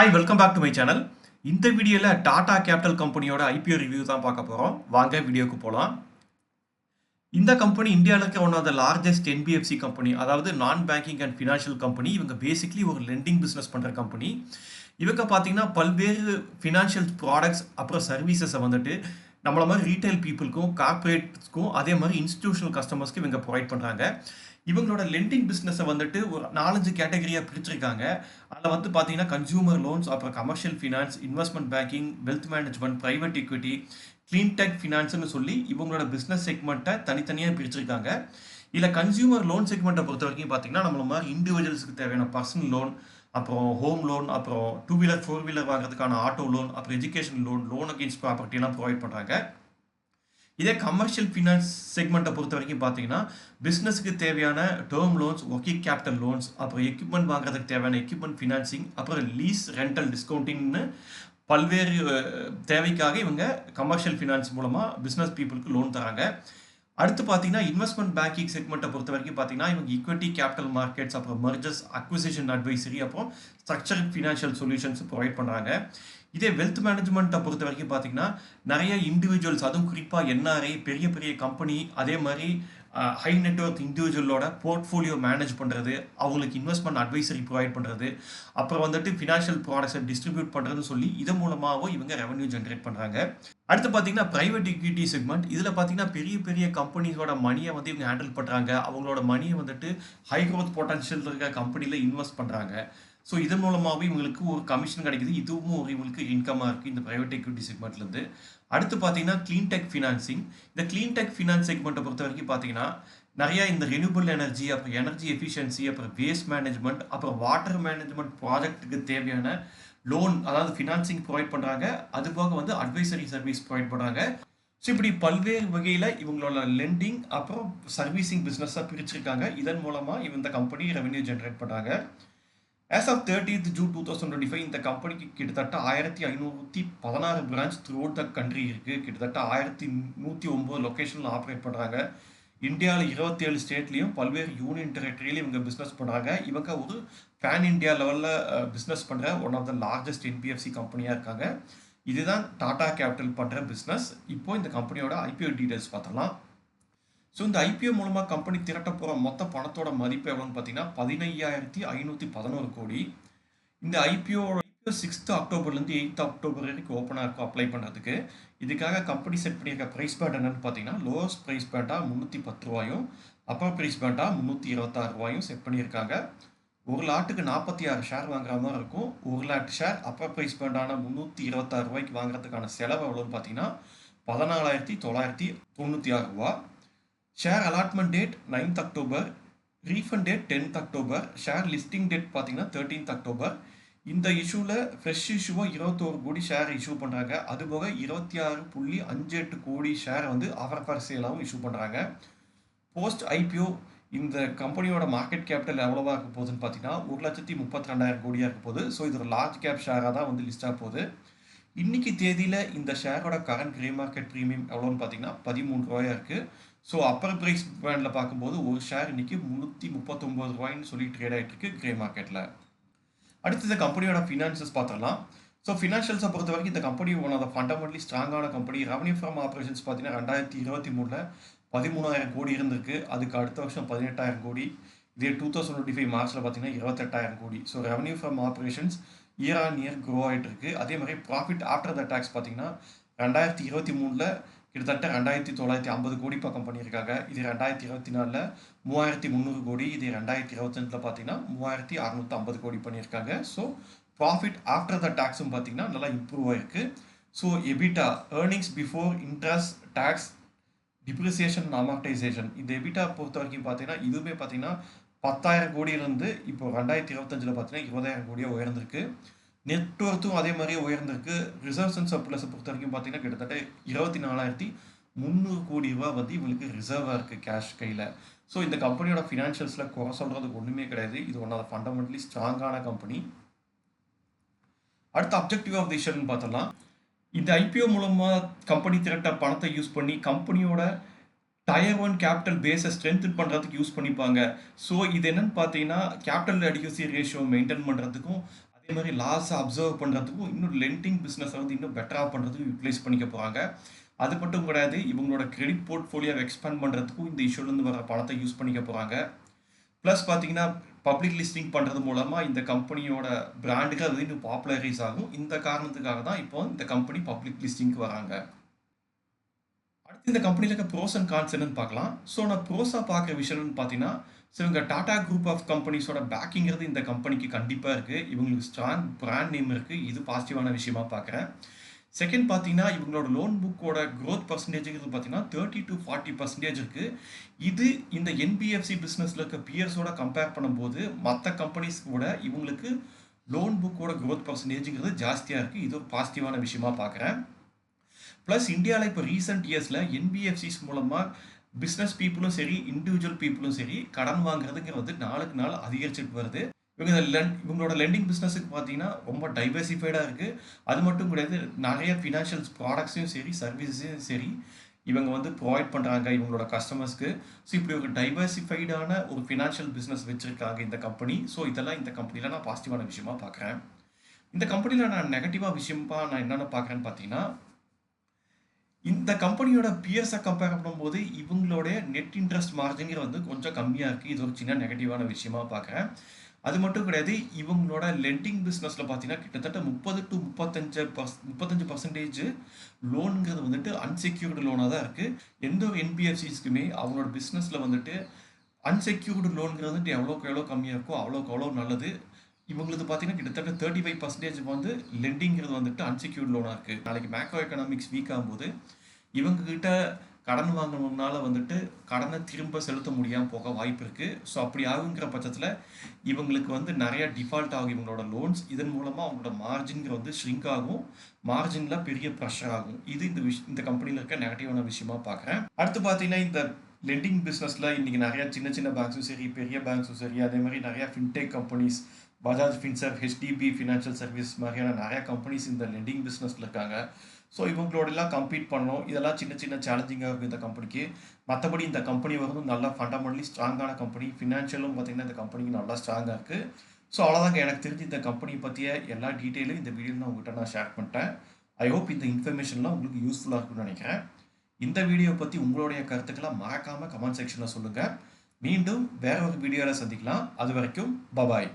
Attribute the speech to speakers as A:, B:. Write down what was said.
A: Hi welcome back to my channel இந்த வீடியோவில் Tata capital கம்பெனியோட ஐபிஓ ரிவ்யூ தான் பார்க்க போகிறோம் வாங்க வீடியோக்கு போகலாம் இந்த கம்பெனி இந்தியாவில் இருக்க one of the largest NBFC company அதாவது நான் பேங்கிங் அண்ட் ஃபினான்ஷியல் கம்பெனி இவங்க பேசிக்லி ஒரு லெண்டிங் பிஸ்னஸ் பண்ணுற கம்பெனி இவங்க பார்த்தீங்கன்னா பல்வேறு ஃபினான்ஷியல் ப்ராடக்ட்ஸ் அப்புறம் சர்வீசஸை வந்துட்டு நம்மள மாதிரி ரீட்டைல் பீப்புளுக்கும் கார்பரேட்ஸ்க்கும் அதே மாதிரி இன்ஸ்டிடியூஷனல் கஸ்டமர்ஸ்க்கு இவங்க ப்ரொவைட் பண்ணுறாங்க இவங்களோட லெண்டிங் பிஸ்னஸை வந்துட்டு ஒரு நாலஞ்சு கேட்டகரியாக பிரிச்சிருக்காங்க. அதில் வந்து பார்த்தீங்கன்னா கன்சியூமர் லோன்ஸ் அப்புறம் commercial finance investment banking wealth management private equity clean tech ஃபினான்ஸ்னு சொல்லி இவங்களோட பிஸ்னஸ் செக்மெண்ட்டை தனித்தனியாக பிரிச்சிருக்காங்க. இதில் கன்சியூமர் லோன் செக்மெண்ட்டை பொறுத்த வரைக்கும் பார்த்தீங்கன்னா நம்மள மாதிரி இண்டிவிஜுவல்ஸுக்கு தேவையான பர்சனல் லோன் அப்புறம் ஹோம் லோன் அப்புறம் டூ வீலர் ஃபோர் வீலர் வாங்குறதுக்கான ஆட்டோ லோன் அப்புறம் எஜுகேஷன் லோன் லோன் அகேன்ஸ்ட் ப்ராப்பர்ட்டிலாம் ப்ரொவைட் பண்ணுறாங்க இதே கமர்ஷியல் ஃபினான்ஸ் செக்மெண்ட்டை பொறுத்த வரைக்கும் பார்த்தீங்கன்னா பிஸ்னஸுக்கு தேவையான term loans working capital loans அப்புறம் எக்யூப்மெண்ட் வாங்குறதுக்கு தேவையான எக்யூப்மெண்ட் ஃபினான்சிங் அப்புறம் லீஸ் ரெண்டல் டிஸ்கவுண்டிங்னு பல்வேறு தேவைக்காக இவங்க கமர்ஷியல் ஃபினான்ஸ் மூலமாக பிஸ்னஸ் பீப்புளுக்கு லோன் தராங்க. அடுத்து பார்த்தீங்கன்னா இன்வெஸ்ட்மெண்ட் பேங்கிங் செக்மெண்ட்டை பொறுத்த வரைக்கும் பார்த்தீங்கன்னா இவங்க ஈக்விட்டி கேபிட்டல் மார்க்கெட்ஸ் அப்புறம் மர்ஜஸ் அக்விசிஷன் அட்வைசரி அப்புறம் ஸ்ட்ரக்சர் ஃபினான்ஷியல் சொல்யூஷன்ஸ் ப்ரொவைட் பண்ணுறாங்க இதே வெல்த் மேனேஜ்மெண்ட்டை பொறுத்த வரைக்கும் பார்த்தீங்கன்னா நிறைய இண்டிவிஜுவல்ஸ் அதுவும் குறிப்பாக என்ஆர்ஐ பெரிய பெரிய கம்பெனி அதே மாதிரி ஹை நெட்ஒர்க் இண்டிவிஜுவலோட போர்ட்ஃபோலியோ மேனேஜ் பண்ணுறது அவங்களுக்கு இன்வெஸ்ட்மெண்ட் அட்வைசரி ப்ரொவைட் பண்ணுறது அப்புறம் வந்துட்டு ஃபினான்ஷியல் ப்ராடக்ட்ஸை டிஸ்ட்ரிபியூட் பண்ணுறதுன்னு சொல்லி இதன் மூலமாகவும் இவங்க ரெவன்யூ ஜென்ரேட் பண்ணுறாங்க அடுத்து பார்த்தீங்கன்னா ப்ரைவேட் equity செக்மெண்ட் இதில் பார்த்தீங்கன்னா பெரிய பெரிய கம்பெனிஸோட மணியை வந்து இவங்க ஹேண்டில் பண்ணுறாங்க அவங்களோட மணியை வந்துட்டு ஹை க்ரோத் பொட்டன்ஷியல் இருக்க கம்பெனியில் இன்வெஸ்ட் பண்ணுறாங்க ஸோ இதன் மூலமாகவே இவங்களுக்கு ஒரு கமிஷன் கிடைக்குது. இதுவும் ஒரு இவங்களுக்கு இன்கமாக இருக்குது இந்த ப்ரைவேட் எக்யூட்டி செக்மெண்ட்லேருந்து அடுத்து பார்த்தீங்கன்னா க்ளீன் டெக் ஃபினான்சிங் இந்த க்ளீன் டெக் ஃபினான்ஸ் செக்மெண்ட்டை பொறுத்த வரைக்கும் பார்த்தீங்கன்னா நிறையா இந்த ரெனியூபிள் எனர்ஜி அப்புறம் எனர்ஜி எஃபிஷியன்சி அப்புறம் வேஸ்ட் மேனேஜ்மெண்ட் அப்புறம் வாட்டர் மேனேஜ்மெண்ட் ப்ராஜெக்ட்டுக்கு தேவையான லோன் அதாவது ஃபினான்சிங் ப்ரொவைட் பண்ணுறாங்க அது போக வந்து அட்வைசரி சர்வீஸ் ப்ரொவைட் பண்ணுறாங்க ஸோ இப்படி பல்வேறு வகையில் இவங்களோட லெண்டிங் அப்புறம் சர்வீசிங் பிஸ்னஸாக பிரிச்சிருக்காங்க. இதன் மூலமாக இந்த கம்பெனி ரெவென்யூ ஜென்ரேட் பண்ணுறாங்க as of thirtieth June two thousand twenty five இந்த கம்பெனிக்கு கிட்டத்தட்ட ஆயிரத்தி ஐநூற்றி பதினாறு branch throughout the country இருக்குது கிட்டத்தட்ட ஆயிரத்தி நூற்றி ஒம்பது லொக்கேஷனில் ஆப்ரேட் பண்ணுறாங்க இந்தியாவில் இருபத்தேழு ஸ்டேட்லேயும் பல்வேறு யூனியன் டெரிட்டரியிலையும் இவங்க பிஸ்னஸ் பண்ணுறாங்க இவங்க ஒரு பேன் இந்தியா லெவலில் பிஸ்னஸ் பண்ணுற one of the largest NBFC கம்பெனியாக இருக்காங்க. இதுதான் டாடா கேபிட்டல் பண்ணுற பிஸ்னஸ் இப்போ இந்த கம்பெனியோட ஐபிஓ டீடைல்ஸ் பார்த்தலாம் ஸோ இந்த ஐபிஓ மூலமாக கம்பெனி திரட்ட போகிற மொத்த பணத்தோட மதிப்பு எவ்வளோன்னு பார்த்தீங்கன்னா பதினையாயிரத்தி ஐநூற்றி பதினோரு கோடி. இந்த ஐபிஓ சிக்ஸ்த்து அக்டோபர்லேருந்து எயித் அக்டோபர் வரைக்கும் ஓப்பனாக இருக்கும் அப்ளை பண்ணுறதுக்கு இதுக்காக கம்பெனி செட் பண்ணியிருக்க ப்ரைஸ் பேண்ட் என்னென்னு பார்த்தீங்கன்னா லோவஸ்ட் ப்ரைஸ் பேண்டாக முந்நூற்றி பத்து ரூபாயும் அப்பர் ப்ரைஸ் பேண்டாக முந்நூற்றி இருபத்தாறு ரூபாயும் செட் பண்ணியிருக்காங்க. ஒரு லாட்டுக்கு நாற்பத்தி ஆறு ஷேர் வாங்குற மாதிரி இருக்கும். ஒரு லாட் ஷேர் அப்பர் ப்ரைஸ் பேண்டான முந்நூற்றி இருபத்தாறு ரூபாய்க்கு வாங்குறதுக்கான செலவு எவ்வளோன்னு பார்த்தீங்கன்னா பதினாலாயிரத்தி தொள்ளாயிரத்தி தொண்ணூற்றி ஆறு ரூபா. Share allotment date ninth October refund date tenth October share listing date பார்த்தீங்கன்னா தேர்ட்டீன்த் அக்டோபர் இந்த இஷ்யூவில் ஃப்ரெஷ் இஷ்யூவாக இருபத்தோரு கோடி ஷேர் இஷ்யூ பண்ணுறாங்க அதுபோக இருபத்தி ஆறு புள்ளி அஞ்சு எட்டு கோடி ஷேர் வந்து ஆஃபர் ஃபார் சேலாகவும் இஷ்யூ பண்ணுறாங்க போஸ்ட் ஐபிஓ இந்த கம்பெனியோட மார்க்கெட் கேபிட்டல் எவ்வளோவா இருக்க போகுதுன்னு பார்த்தீங்கன்னா ஒரு லட்சத்தி முப்பத்தி ரெண்டாயிரம் கோடியாக இருக்க போகுது. ஸோ இது ஒரு லார்ஜ் கேப் ஷேராக தான் வந்து லிஸ்ட் ஆக போகுது. இன்றைக்கி தேதியில் இந்த ஷேரோட கரண்ட் கிரே மார்க்கெட் ப்ரீமியம் எவ்வளோன்னு பார்த்தீங்கன்னா பதிமூணு ரூபாயா இருக்குது ஸோ அப்பர் பிரைஸ் பேண்டில் பார்க்கும்போது ஒரு ஷேர் இன்றைக்கி முந்நூற்றி முப்பத்தொம்போது ரூபாய்ன்னு சொல்லி ட்ரேட் ஆகிட்டு இருக்கு கிரே மார்க்கெட்டில் அடுத்து இந்த கம்பெனியோட ஃபினான்சஸ் பார்த்துடலாம். ஸோ ஃபினான்ஷியல்ஸை பொறுத்த வரைக்கும் இந்த கம்பெனி ஒன் ஆஃப் ஃபண்டமெண்டலி ஸ்ட்ராங்கான கம்பெனி ரெவன்யூ ஃப்ரம் ஆப்ரேஷன்ஸ் பார்த்தீங்கன்னா ரெண்டாயிரத்தி இருபத்தி மூணில் பதிமூணாயிரம் கோடி இருந்திருக்கு. அதுக்கு அடுத்த வருஷம் பதினெட்டாயிரம் கோடி. இதே டூ தௌசண்ட் டுவெண்ட்டி ஃபைவ் மார்ச்சில் பார்த்தீங்கன்னா இருபத்தெட்டாயிரம் crore. So revenue from operations year on year grow ஆகிட்டு இருக்கு அதே மாதிரி ப்ராஃபிட் ஆஃப்டர் த டேக்ஸ் பார்த்தீங்கன்னா ரெண்டாயிரத்தி இருபத்தி மூணில் கிட்டத்தட்ட ரெண்டாயிரத்தி தொள்ளாயிரத்தி ஐம்பது கோடி பக்கம் பண்ணியிருக்காங்க. இது ரெண்டாயிரத்தி இருபத்தி நாலில் மூவாயிரத்தி முந்நூறு கோடி இது ரெண்டாயிரத்தி இருபத்தஞ்சில் பார்த்தீங்கன்னா மூவாயிரத்தி அறநூற்றி ஐம்பது கோடி பண்ணியிருக்காங்க. ஸோ ப்ராஃபிட் ஆஃப்டர் த டேக்ஸும் பார்த்தீங்கன்னா நல்லா இம்ப்ரூவ் ஆயிருக்கு. So EBITDA earnings before interest tax depreciation amortisation இந்த எபிட்டா பொறுத்த வரைக்கும் பார்த்தீங்கன்னா இதுவுமே பார்த்தீங்கன்னா பத்தாயிரம் கோடியிலேருந்து இப்போ ரெண்டாயிரத்தி இருபத்தஞ்சில் பார்த்தீங்கன்னா இருபதாயிரம் கோடியாக உயர்ந்திருக்கு. நெட்ஒர்த்தும் அதே மாதிரியே உயர்ந்திருக்கு. ரிசர்வ்ஸ் அண்ட் சர்ப்ளஸை பொறுத்த வரைக்கும் பார்த்தீங்கன்னா கிட்டத்தட்ட இருபத்தி நாலாயிரத்தி முந்நூறு கோடி ரூபா வந்து இவங்களுக்கு ரிசர்வாக இருக்குது கேஷ் கையில். ஸோ இந்த கம்பெனியோட ஃபினான்ஷியல்ஸில் குறை சொல்கிறதுக்கு ஒன்றுமே கிடையாது. இது ஒன் ஆஃப் ஃபண்டமெண்டலி ஸ்ட்ராங்கான கம்பெனி அடுத்த அப்ஜெக்டிவ் ஆஃப் தி பார்த்தோம்னா பார்த்தலாம். இந்த ஐபிஓ மூலமாக கம்பெனி திரட்ட பணத்தை யூஸ் பண்ணி கம்பெனியோட டயர் ஒன் கேபிட்டல் பேஸை ஸ்ட்ரென்தன் பண்ணுறதுக்கு யூஸ் பண்ணிப்பாங்க. ஸோ இது என்னன்னு பார்த்தீங்கன்னா கேபிட்டல் அடிகசி ரேஷியோ மெயின்டைன் பண்ணுறதுக்கும் அதே மாதிரி லாஸை அப்சர்வ் பண்ணுறதுக்கும் இன்னும் லெண்டிங் பிஸ்னஸை வந்து இன்னும் பெட்டராக பண்ணுறதுக்கும் யூட்டிலைஸ் பண்ணிக்க போகிறாங்க அது மட்டும் கிடையாது இவங்களோட கிரெடிட் போர்ட்ஃபோலியோவை எக்ஸ்பேண்ட் பண்ணுறதுக்கும் இந்த இஷ்யூலேருந்து வர பணத்தை யூஸ் பண்ணிக்க போகிறாங்க ப்ளஸ் பார்த்தீங்கன்னா பப்ளிக் லிஸ்டிங் பண்ணுறது மூலமாக இந்த கம்பெனியோட பிராண்டுக்கு அது இன்னும் பாப்புலரைஸ் ஆகும். இந்த காரணத்துக்காக தான் இப்போ இந்த கம்பெனி பப்ளிக் லிஸ்டிங்க்கு வராங்க. அடுத்து இந்த கம்பெனியில் இருக்க ப்ரோஸ் அண்ட் கான்ஸ் என்னன்னு பார்க்கலாம். ஸோ நான் ப்ரோஸாக பார்க்குற விஷயம்னு பார்த்தீங்கன்னா ஸோ இவங்க டாடா குரூப் ஆஃப் கம்பெனிஸோட பேக்கிங்கிறது இந்த கம்பெனிக்கு கண்டிப்பாக இருக்குது இவங்களுக்கு ஸ்ட்ராங் பிராண்ட் நேம் இருக்குது இது பாசிட்டிவான விஷயமா பார்க்குறேன் செகண்ட் பார்த்தீங்கன்னா இவங்களோட லோன் புக்கோட க்ரோத் பர்சன்டேஜுங்கிறது பார்த்தீங்கன்னா தேர்ட்டி டு ஃபார்ட்டி பர்சன்டேஜ் இருக்குது இது இந்த என்பிஎஃப்சி பிஸ்னஸில் இருக்க பியர்ஸோட கம்பேர் பண்ணும்போது மற்ற கம்பெனிஸ் கூட இவங்களுக்கு லோன் புக்கோட க்ரோத் பர்சன்டேஜுங்கிறது ஜாஸ்தியாக இருக்குது இது ஒரு பாசிட்டிவான விஷயமா பார்க்குறேன் ப்ளஸ் இந்தியாவில் இப்போ ரீசெண்ட் இயர்ஸில் என்பிஎஃப்சிஸ் மூலமாக பிஸ்னஸ் பீப்புளும் சரி இண்டிவிஜுவல் பீப்புளும் சரி கடன் வாங்குறதுங்கிறது நாளுக்கு நாள் அதிகரிச்சுட்டு வருது. இவங்க இந்த லென் இவங்களோட லெண்டிங் பிஸ்னஸுக்கு பார்த்தீங்கன்னா ரொம்ப டைவர்சிஃபைடாக இருக்குது அது மட்டும் கிடையாது நிறைய ஃபினான்ஷியல் ப்ராடக்ட்ஸையும் சரி சர்வீஸையும் சரி இவங்க வந்து ப்ரொவைட் பண்ணுறாங்க இவங்களோட கஸ்டமர்ஸ்க்கு ஸோ இப்படி ஒரு டைவர்சிஃபைடான ஒரு ஃபினான்ஷியல் பிஸ்னஸ் வச்சுருக்காங்க இந்த கம்பெனி ஸோ இதெல்லாம் இந்த கம்பெனியில் நான் பாசிட்டிவான விஷயமா பார்க்குறேன். இந்த கம்பெனியில் நான் நெகட்டிவாக விஷயமா நான் என்னென்ன பார்க்குறேன்னு பார்த்தீங்கன்னா இந்த கம்பெனியோட பியர்ஸை கம்பேர் பண்ணும்போது இவங்களுடைய நெட் இன்ட்ரெஸ்ட் மார்ஜின்கிற வந்து கொஞ்சம் கம்மியாக இருக்குது இது ஒரு சின்ன நெகட்டிவான விஷயமா பார்க்குறேன் அது மட்டும் கிடையாது இவங்களோட லெண்டிங் பிஸ்னஸில் பார்த்தீங்கன்னா கிட்டத்தட்ட முப்பது டு முப்பத்தஞ்சு பர்ஸ் முப்பத்தஞ்சு பர்சன்டேஜ் லோனுங்கிறது வந்துட்டு அன்செக்யூர்டு லோனாக தான் இருக்குது எந்த ஒரு என்பிஎஃப்சிஸ்க்குமே அவங்களோட பிஸ்னஸில் வந்துட்டு அன்செக்யூர்டு லோனுங்கிறது வந்துட்டு எவ்வளோக்கு எவ்வளோ கம்மியாக இருக்கோ அவ்வளோக்கு அவ்வளோ நல்லது. இவங்களுக்கு பார்த்தீங்கன்னா கிட்டத்தட்ட தேர்ட்டி ஃபைவ் பர்சன்டேஜ் வந்து லெண்டிங்கிறது வந்துட்டு அன்செக்யூர்ட் லோனாக இருக்குது நாளைக்கு மேக்ரோ எக்கனாமிக்ஸ் வீக் ஆகும்போது இவங்ககிட்ட கடன் வாங்கணும்னால வந்துட்டு கடனை திரும்ப செலுத்த முடியாமல் போக வாய்ப்பு இருக்குது ஸோ அப்படி ஆகுங்கிற பட்சத்தில் இவங்களுக்கு வந்து நிறையா டிஃபால்ட் ஆகும் இவங்களோட லோன்ஸ் இதன் மூலமாக அவங்களோட மார்ஜின்கிற வந்து ஷ்ரிங்க் ஆகும். மார்ஜினில் பெரிய ப்ரெஷர் ஆகும். இது இந்த விஷ் இந்த கம்பெனியில் இருக்க நெகட்டிவான விஷயமா பார்க்குறேன் அடுத்து பார்த்தீங்கன்னா இந்த லெண்டிங் பிஸ்னஸில் இன்றைக்கி நிறையா சின்ன சின்ன பேங்க்ஸும் சரி பெரிய பேங்க்ஸும் சரி அதே மாதிரி நிறையா fintech companies Bajaj Finserv HDB financial service மாதிரியான நிறையா கம்பெனிஸ் இந்த லெண்டிங் பிஸ்னஸில் இருக்காங்க. ஸோ இவங்களோடலாம் கம்ப்ளீட் பண்ணணும். இதெல்லாம் சின்ன சின்ன சேலஞ்சிங்காக இருக்கும் இந்த கம்பெனிக்கு மற்றபடி இந்த கம்பெனி வந்து நல்லா ஃபண்டமெண்டலி ஸ்ட்ராங்கான கம்பெனி ஃபினான்ஷியலும் பார்த்திங்கன்னா இந்த கம்பெனிக்கு நல்லா ஸ்ட்ராங்காக இருக்குது ஸோ அவ்வளோதாங்க எனக்கு தெரிஞ்சு இந்த கம்பெனி பற்றிய எல்லா டீட்டெயிலும் இந்த வீடியோவில் நான் உங்கள்கிட்ட நான் ஷேர் பண்ணிட்டேன். ஐ ஹோப் இந்த இன்ஃபர்மேஷன்லாம் உங்களுக்கு யூஸ்ஃபுல்லாக இருக்கும்னு நினைக்கிறேன். இந்த வீடியோ பற்றி உங்களுடைய கருத்துக்களை மறக்காமல் கமெண்ட் செக்ஷனில் சொல்லுங்கள் மீண்டும் வேற ஒரு வீடியோவில் சந்திக்கலாம். அது வரைக்கும் பபாய்